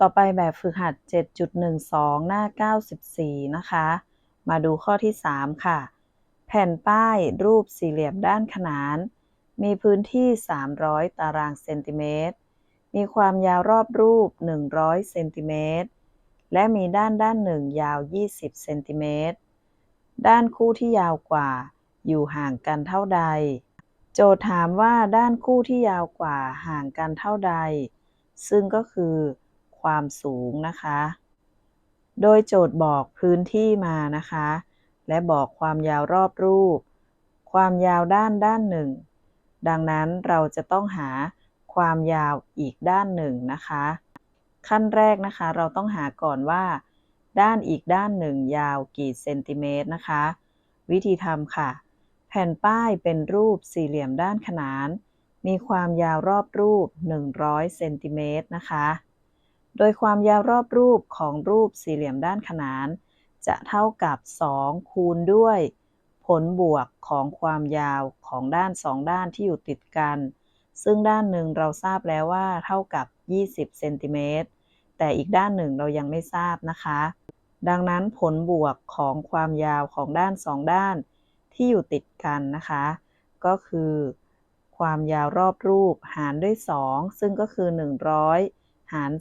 ต่อไปแบบฝึกหัด 7.12 หน้า 94 นะคะ มาดูข้อที่ 3 ค่ะ แผ่นป้ายรูปสี่เหลี่ยมด้านขนาน มีพื้นที่ 300 ตารางเซนติเมตร มีความยาวรอบรูป 100 เซนติเมตร และมีด้านด้านหนึ่งยาว 20 เซนติเมตร ด้านคู่ที่ยาวกว่า อยู่ห่างกันเท่าใด โจทย์ถามว่าด้านคู่ที่ยาวกว่าห่างกันเท่าใด ซึ่งก็คือ ความสูงนะคะ โดยโจทย์บอกพื้นที่มานะคะ และบอกความยาวรอบรูป ความยาวด้านด้านหนึ่ง ดังนั้นเราจะต้องหาความยาวอีกด้านหนึ่งนะคะ ขั้นแรกนะคะ เราต้องหาก่อนว่า ด้านอีกด้านหนึ่งยาวกี่เซนติเมตรนะคะ วิธีทำค่ะ แผ่นป้ายเป็นรูปสี่เหลี่ยมด้านขนานมีความยาวรอบรูป 100 เซนติเมตรนะคะ โดยความยาวรอบรูปของรูปสี่เหลี่ยมด้านขนาน จะเท่ากับ 2 คูณด้วย ผลบวกของความยาวของด้าน2ด้านที่อยู่ติดกัน ซึ่งด้านหนึ่งเราทราบแล้วว่าเท่ากับ 20เซนติเมตรแต่อีกด้านหนึ่งเรายังไม่ทราบนะคะ ดังนั้นผลบวกของความยาวของด้าน2ด้านที่อยู่ติดกันนะคะ ก็คือ ความยาวรอบรูปหารด้วย 2 ซึ่งก็คือ 100 หาร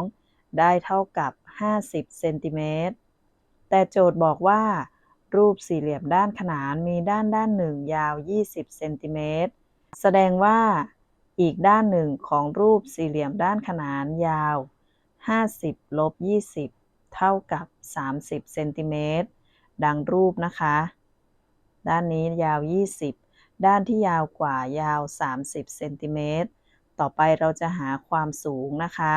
2 ได้เท่ากับ 50 เซนติเมตร แต่โจทย์บอกว่า รูปสี่เหลี่ยมด้านขนานมีด้านด้านหนึ่งยาว 20 เซนติเมตร แสดงว่า อีกด้านหนึ่งของรูปสี่เหลี่ยมด้านขนานยาว 50ลบ20 เท่ากับ 30 เซนติเมตร ดังรูปนะคะ ด้านนี้ยาว 20 ด้านที่ยาวกว่ายาว 30 เซนติเมตร ต่อไปเราจะหาความสูงนะคะ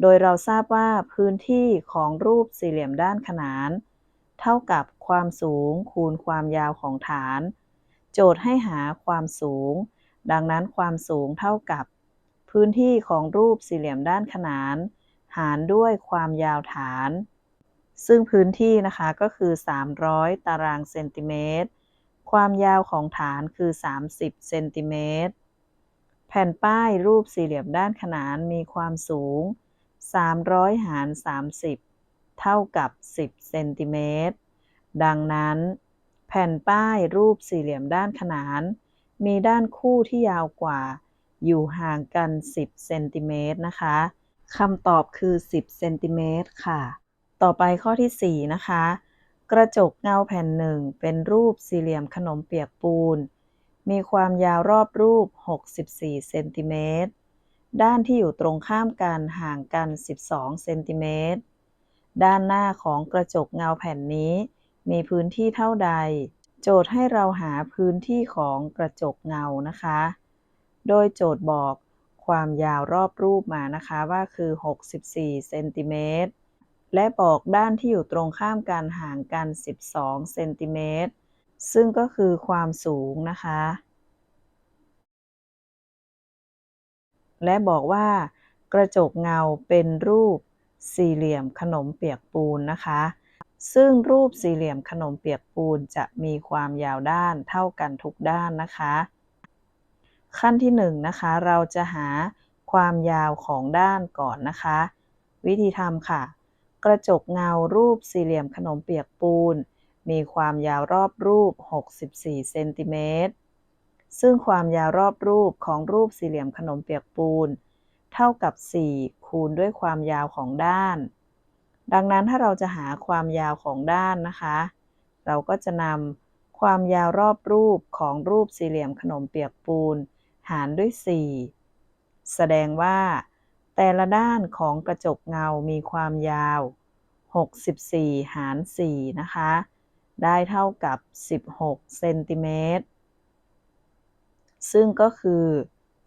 โดยเราทราบว่าพื้นที่ของรูปสี่เหลี่ยมด้านขนาน เท่ากับความสูงคูณความยาวของฐาน โจทย์ให้หาความสูง ดังนั้นความสูงเท่ากับ พื้นที่ของรูปสี่เหลี่ยมด้านขนาน หารด้วยความยาวฐาน ซึ่งพื้นที่นะคะก็คือ 300 ตารางเซนติเมตร ความยาวของฐานคือ 30 เซนติเมตร แผ่นป้ายรูปสี่เหลี่ยมด้านขนานมีความสูง 300 หาร 30 เท่ากับ 10 เซนติเมตร ดังนั้น แผ่นป้ายรูปสี่เหลี่ยมด้านขนาน มีด้านคู่ที่ยาวกว่า อยู่ห่างกัน 10 เซนติเมตรนะคะคำตอบคือ 10 เซนติเมตรค่ะ ต่อไปข้อที่ 4 นะคะ กระจกเงาแผ่นหนึ่งเป็นรูปสี่เหลี่ยมขนมเปียกปูน มีความยาวรอบรูป 64 เซนติเมตร ด้านที่อยู่ตรงข้ามกันห่างกัน 12 เซนติเมตร ด้านหน้าของกระจกเงาแผ่นนี้ มีพื้นที่เท่าใด โจทย์ให้เราหาพื้นที่ของกระจกเงานะคะ โดยโจทย์บอกความยาวรอบรูปมานะคะว่าคือ 64 เซนติเมตร และบอกด้านที่อยู่ตรงข้ามกันห่างกัน 12 เซนติเมตร ซึ่งก็คือความสูงนะคะ และบอกว่ากระจกเงาเป็นรูปสี่เหลี่ยมขนมเปียกปูนนะคะ ซึ่งรูปสี่เหลี่ยมขนมเปียกปูนจะมีความยาวด้านเท่ากันทุกด้านนะคะ ขั้นที่1นนะคะ เราจะหาความยาวของด้านก่อนนะคะ วิธีทำค่ะ กระจกเงารูปสี่เหลี่ยมขนมเปียกปูน มีความยาวรอบรูป 64 เซนติเมตร ซึ่งความยาวรอบรูปของรูปสี่เหลี่ยมขนมเปียกปูน เท่ากับ 4 คูณด้วยความยาวของด้าน ดังนั้นถ้าเราจะหาความยาวของด้านนะคะ เราก็จะนำความยาวรอบรูปของรูปสี่เหลี่ยมขนมเปียกปูน หารด้วย 4 แสดงว่า แต่ละด้านของกระจกเงามีความยาว 64 หาร 4 นะคะ ได้เท่ากับ 16เซนติเมตร ซึ่งก็คือ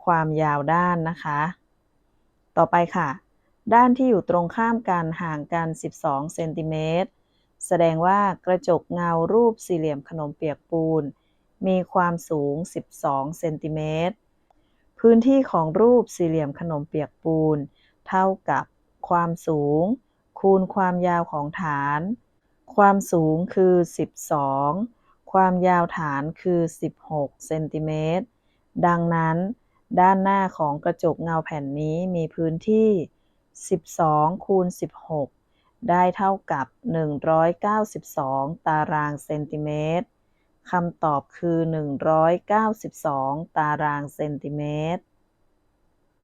ความยาวด้านนะคะ ต่อไปค่ะ ด้านที่อยู่ตรงข้ามกันห่างกัน 12เซนติเมตร แสดงว่ากระจกเงารูปสี่เหลี่ยมขนมเปียกปูน มีความสูง 12เซนติเมตร พื้นที่ของรูปสี่เหลี่ยมขนมเปียกปูน เท่ากับความสูง คูณความยาวของฐาน ความสูงคือ 12 ความยาวฐานคือ 16 เซนติเมตร ดังนั้นด้านหน้าของกระจกเงาแผ่นนี้มีพื้นที่ 12 คูณ 16 ได้เท่ากับ 192 ตารางเซนติเมตรคำตอบคือ 192 ตารางเซนติเมตร